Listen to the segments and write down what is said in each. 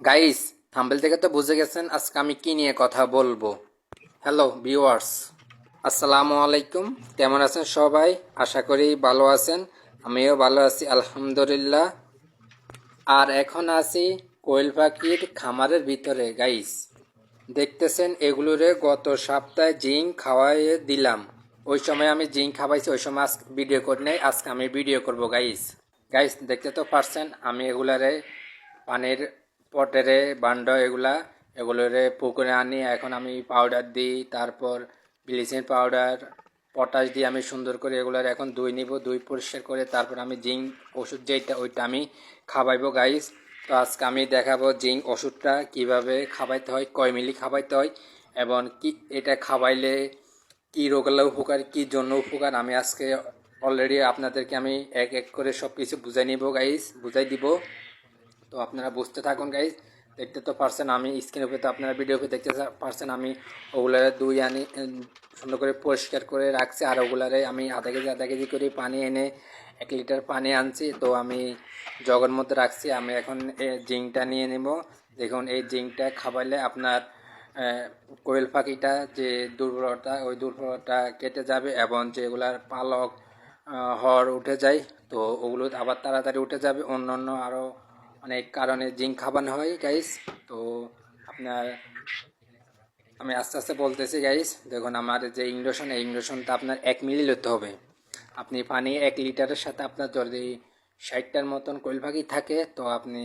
Guys thumbnail থেকে তো বুঝে গেছেন আজকে আমি কি নিয়ে কথা বলব। হ্যালো ভিউয়ার্স আসসালামু আলাইকুম। কেমন আছেন সবাই? আশা করি ভালো আছেন। আমিও ভালো আছি, আলহামদুলিল্লাহ। আর এখন আছি কোয়েল পাখির খামারের ভিতরে গাইস দেখতেছেন এগুলোরে গত সপ্তাহে জিঙ্ক খাওয়াইয়ে দিলাম। ওই সময় আমি জিঙ্ক খাওয়াইছি, ওই সময় আজকে ভিডিও করি নাই, আজকে আমি ভিডিও করব গাইস গাইস দেখতে তো পারছেন, আমি এগুলারে পানির পটেরে, বান্ড, এগুলা, এগুলোরে পুকুরে আনি। এখন আমি পাউডার দিই, তারপর ব্লিচিং পাউডার পটাশ দিয়ে আমি সুন্দর করে এগুলার এখন দুই নিব দুই পরিষ্কার করে তারপর আমি জিঙ্ক ওষুধ যেটা ওইটা আমি খাওয়াইবো গাইস তো আজকে আমি দেখাবো জিঙ্ক ওষুধটা কীভাবে খাওয়াইতে হয়, কয় মিলি খাওয়াইতে হয়, এবং কি এটা খাওয়াইলে কি রোগালে উপকার, কি জন্য উপকার, আমি আজকে অলরেডি আপনাদেরকে আমি এক এক করে সব কিছু বুঝাই নিব গাইস বুঝাই দিব। তো আপনারা বুঝতে থাকুন গাইজ দেখতে তো পারছেন আমি স্ক্রিনের উপরে, তো আপনারা ভিডিও উপরে দেখতে পারছেন আমি ওগুলারে দুই আনি সুন্দর করে পরিষ্কার করে রাখছি। আর ওগুলারে আমি আধা কেজি আধা কেজি করে পানি এনে এক লিটার পানি আনছি। তো আমি জগের মধ্যে রাখছি। আমি এখন এই জিঙ্কটা নিয়ে নেব। দেখুন, এই জিঙ্কটা খাওয়াইলে আপনার কোয়েল পাখিটা যে দুর্বলতা, ওই দুর্বলতা কেটে যাবে এবং যেগুলার পালক হর উঠে যায়। তো ওগুলো আবার তাড়াতাড়ি উঠে যাবে। অন্য অন্য আরও অনেক কারণে জিঙ্ক খাবানো হয় গাইস তো আপনার, আমি আস্তে আস্তে বলতেছি গাইস দেখুন, আমার যে ইংরেশন এই ইংরেশনটা আপনার এক মিলি লতে হবে। আপনি পানি এক লিটারের সাথে আপনার যদি ষাটটার মতন পাখি থাকে, তো আপনি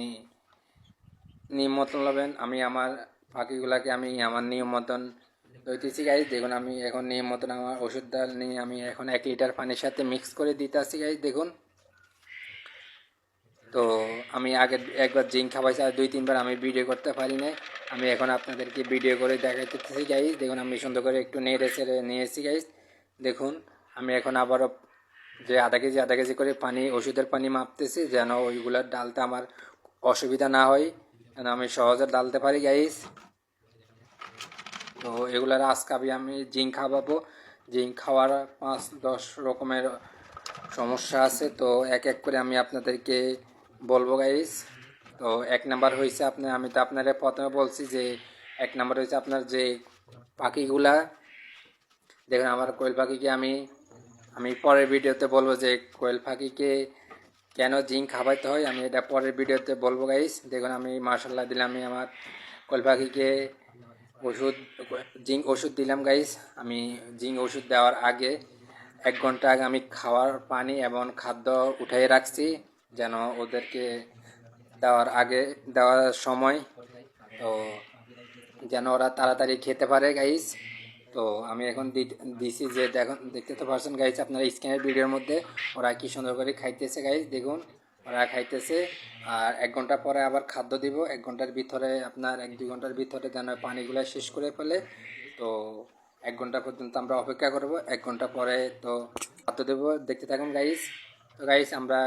নিয়ম মতন লবেন। আমি আমার পাখিগুলাকে আমি আমার নিয়ম মতন দইতেছি গাইজ দেখুন, আমি এখন নিয়ম মতন আমার ওষুধটা নিয়ে আমি এখন এক লিটার পানির সাথে মিক্স করে দিতে আসছি গাইজ দেখুন আমি আগে একবার জিঙ্ক খাওয়াইছি আর দুই, তিনবার আমি ভিডিও করতে পারি না আমি এখন আপনাদেরকে ভিডিও করে দেখাইতেছি গাইজ দেখুন, আমি সুন্দর করে একটু নেড়ে চেড়ে নিয়েছি গাইজ দেখুন, আমি এখন আবারও যে আধা কেজি আধা কেজি করে পানি, ওষুধের পানি মাপতেছি যেন ওইগুলার ডালতে আমার অসুবিধা না হয়, যেন আমি সহজে ডালতে পারি গাইজ তো এগুলার আজকে আমি আমি জিঙ্ক খাওয়াবো। জিঙ্ক খাওয়ার পাঁচ, দশ রকমের সমস্যা আছে। তো এক এক করে আমি আপনাদেরকে বলব গাইস তো এক নাম্বার হয়েছে আপনি, আমি তো আপনারা প্রথমে বলছি যে, এক নাম্বার হয়েছে আপনার যে পাখিগুলা, দেখুন আমার কোয়েল পাখিকে আমি আমি পরের ভিডিওতে বলব যে, কোয়েল পাখিকে কেন জিঙ্ক খাওয়াইতে হয়, আমি এটা পরের ভিডিওতে বলব গাইস দেখুন, আমি মার্শাল্লাহ দিলাম, আমি আমার কোয়েল পাখিকে ওষুধ, জিঙ্ক ওষুধ দিলাম গাইস আমি জিঙ্ক ওষুধ দেওয়ার আগে, এক ঘণ্টা আগে আমি খাওয়ার পানি এবং খাদ্য উঠাই রাখছি। যেন ওদেরকে দেওয়ার আগে, দেওয়ার সময়। তো যেন ওরা তাড়াতাড়ি খেতে পারে গাইস তো আমি এখন দিছি যে দেখুন, দেখতে তো পারছেন গাইস আপনার স্ক্যানের ভিডিওর মধ্যে ওরা কি সুন্দর করে খাইতেছে গাইস দেখুন। ওরা খাইতেছে, আর এক ঘণ্টা পরে আবার খাদ্য দিব। এক ঘণ্টার ভিতরে আপনার এক দুই ঘণ্টার ভিতরে যেন পানিগুলো শেষ করে ফেলে। তো এক ঘণ্টা পর্যন্ত আমরা অপেক্ষা করব। এক ঘণ্টা পরে তো খাদ্য দেবো। দেখতে থাকুন গাইস তো গাইস আমরা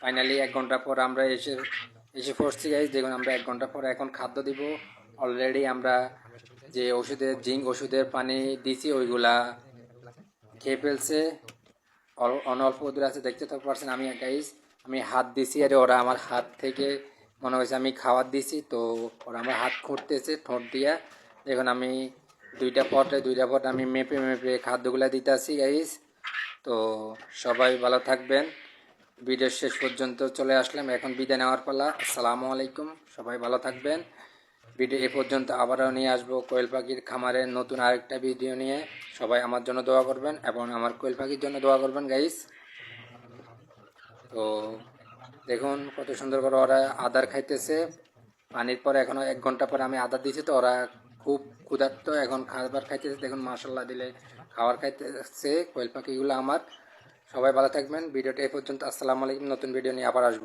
ফাইনালি এক ঘণ্টা পর আমরা এসে এসে পড়ছি গাইস দেখুন, আমরা এক ঘণ্টা পর এখন খাদ্য দিব। অলরেডি আমরা যে ওষুধের জিঙ্ক ওষুধের পানি দিছি, ওইগুলা খেয়ে ফেলছে। অনল্প দূর আছে, দেখতে তো পারছেন আমি গাইস আমি হাত দিছি, আর ওরা আমার হাত থেকে, মনে হয়েছে আমি খাবার দিছি, তো ওরা আমার হাত খুঁড়তেছে, ঠোঁট দিয়া। দেখুন, আমি দুইটা পটে, দুইটা পট আমি মেপে মেপে খাদ্যগুলো দিতে আসি গাইস তো সবাই ভালো থাকবেন। ভিডিও শেষ পর্যন্ত চলে আসলাম। এখন বিদায় নেওয়ার পালা। আসসালামু আলাইকুম। সবাই ভালো থাকবেন। ভিডিও এ পর্যন্ত আবারও নিয়ে আসব কোয়েল পাখির খামারের নতুন আরেকটা ভিডিও নিয়ে। সবাই আমার জন্য দোয়া করবেন এবং আমার কোয়েল পাখির জন্য দোয়া করবেন গাইস তো দেখুন কত সুন্দর করে ওরা আদার খাইতেছে। পানির পরে এখনও এক ঘণ্টা পরে আমি আদার দিয়েছি তো ওরা খুব ক্ষুধার্ত। এখন খাবার খাইতেছে। দেখুন মার্শাল্লাহ দিলে খাবার খাইতেছে কোয়েল পাখিগুলো আমার। সবাই ভালো থাকবেন। ভিডিওটা এ পর্যন্ত। আসসালামু আলাইকুম। নতুন ভিডিও নিয়ে আবার আসব।